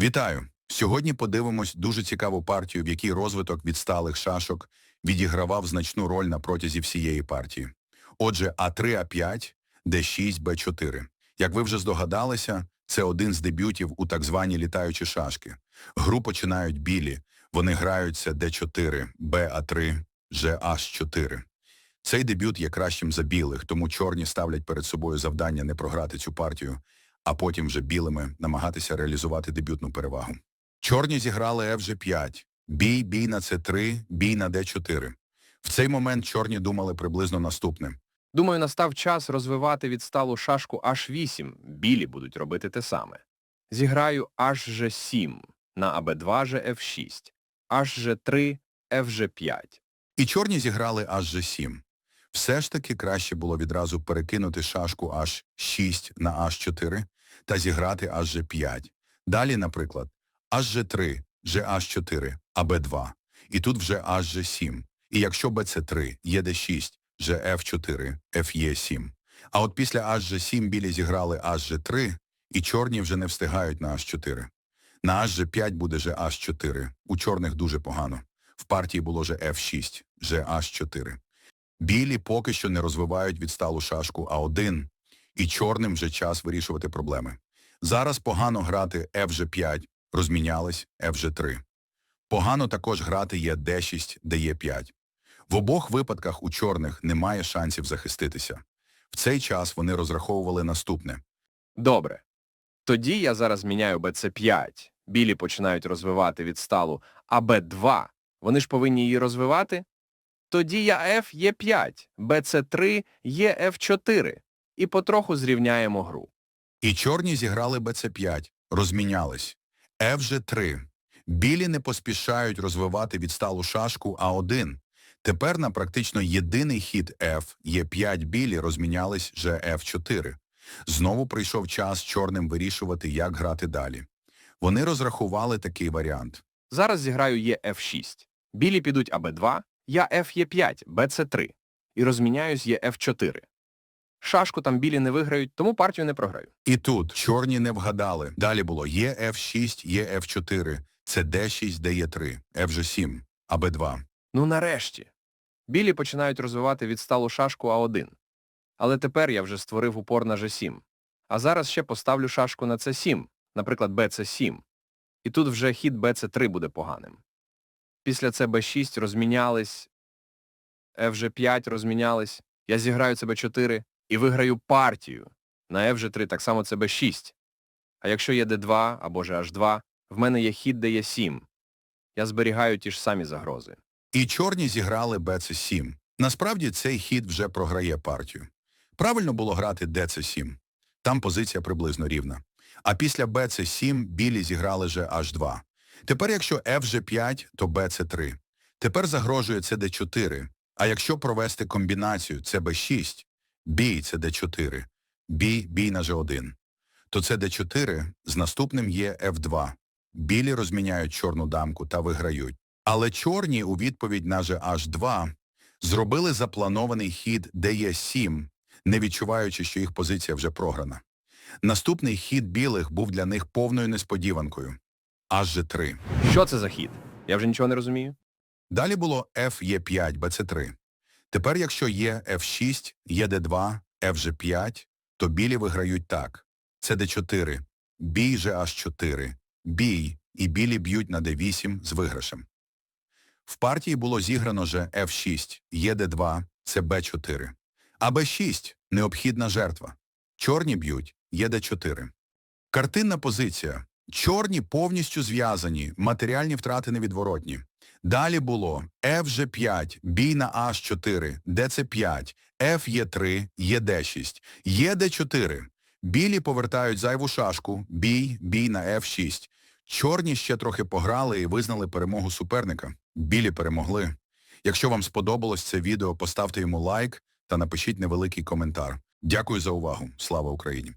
Вітаю! Сьогодні подивимось дуже цікаву партію, в якій розвиток відсталих шашок відігравав значну роль на протязі всієї партії. Отже, А3, А5, Д6, Б4. Як ви вже здогадалися, це один з дебютів у так звані літаючі шашки. Гру починають білі, вони граються Д4, Б3, Ж4. Цей дебют є кращим за білих, тому чорні ставлять перед собою завдання не програти цю партію, а потім вже білими намагатися реалізувати дебютну перевагу. Чорні зіграли FG5, бій, бій на С3, бій на Д4. В цей момент чорні думали приблизно наступне. Думаю, настав час розвивати відсталу шашку H8. Білі будуть робити те саме. Зіграю HG7 на АБ2 F6, HG3, FG5. І чорні зіграли аж G7. Все ж таки краще було відразу перекинути шашку H6 на H4 та зіграти аж G5. Далі, наприклад, аж G3, GH4, АБ2. І тут вже аж G7. І якщо BC3, ЄД6, GF4, FE7. А от після аж G7 білі зіграли аж G3, і чорні вже не встигають на H4. На аж G5 буде GH4. У чорних дуже погано. В партії було же F6, GH4. Білі поки що не розвивають відсталу шашку А1, і чорним вже час вирішувати проблеми. Зараз погано грати FG5, розмінялись FG3. Погано також грати є D6, DE5. В обох випадках у чорних немає шансів захиститися. В цей час вони розраховували наступне. Добре. Тоді я зараз міняю BC5. Білі починають розвивати відсталу АБ2. Вони ж повинні її розвивати? Тоді я F є 5, BC3 є F4. І потроху зрівняємо гру. І чорні зіграли БЦ5, розмінялись. FG3. Білі не поспішають розвивати відсталу шашку А1. Тепер на практично єдиний хід F є 5 білі розмінялись вже F4. Знову прийшов час чорним вирішувати, як грати далі. Вони розрахували такий варіант. Зараз зіграю є F6. Білі підуть АБ2, я F є 5, BC3. І розміняюсь є F4. Шашку там білі не виграють, тому партію не програю. І тут чорні не вгадали. Далі було є F6, є F4, це D6, DE3, FG7, АБ2. Ну нарешті. Білі починають розвивати відсталу шашку А1. Але тепер я вже створив упор на G7. А зараз ще поставлю шашку на C7, наприклад, BC7. І тут вже хід BC3 буде поганим. Після CB6 розмінялись, FG5 розмінялись, я зіграю CB4 і виграю партію. На FG3 так само CB6. А якщо є D2 або ж H2, в мене є хід DE7. Я зберігаю ті ж самі загрози. І чорні зіграли БЦ7. Насправді цей хід вже програє партію. Правильно було грати ДЦ7. Там позиція приблизно рівна. А після БЦ7 білі зіграли вже H2. Тепер якщо FG5, то BC3. Тепер загрожує CD4. А якщо провести комбінацію CB6, бій CD4, бій, бій на G1, то CD4 з наступним є F2. Білі розміняють чорну дамку та виграють. Але чорні у відповідь на GH2 зробили запланований хід DE7, не відчуваючи, що їх позиція вже програна. Наступний хід білих був для них повною несподіванкою. HG3. Що це за хід? Я вже нічого не розумію. Далі було FE5, BC3. Тепер, якщо є F6, ЄД2, FG5, то білі виграють так. Це D4, бій GH4, бій, і білі б'ють на D8 з виграшем. В партії було зіграно же F6, ЄД2, це Б4. А Б6 – необхідна жертва. Чорні б'ють ЄД4. Картинна позиція. Чорні повністю зв'язані, матеріальні втрати невідворотні. Далі було FG5, бій на H4, DC5, FE3, ЄД6, ЄД4. Білі повертають зайву шашку, бій, бій на F6. Чорні ще трохи пограли і визнали перемогу суперника. Білі перемогли. Якщо вам сподобалось це відео, поставте йому лайк та напишіть невеликий коментар. Дякую за увагу. Слава Україні!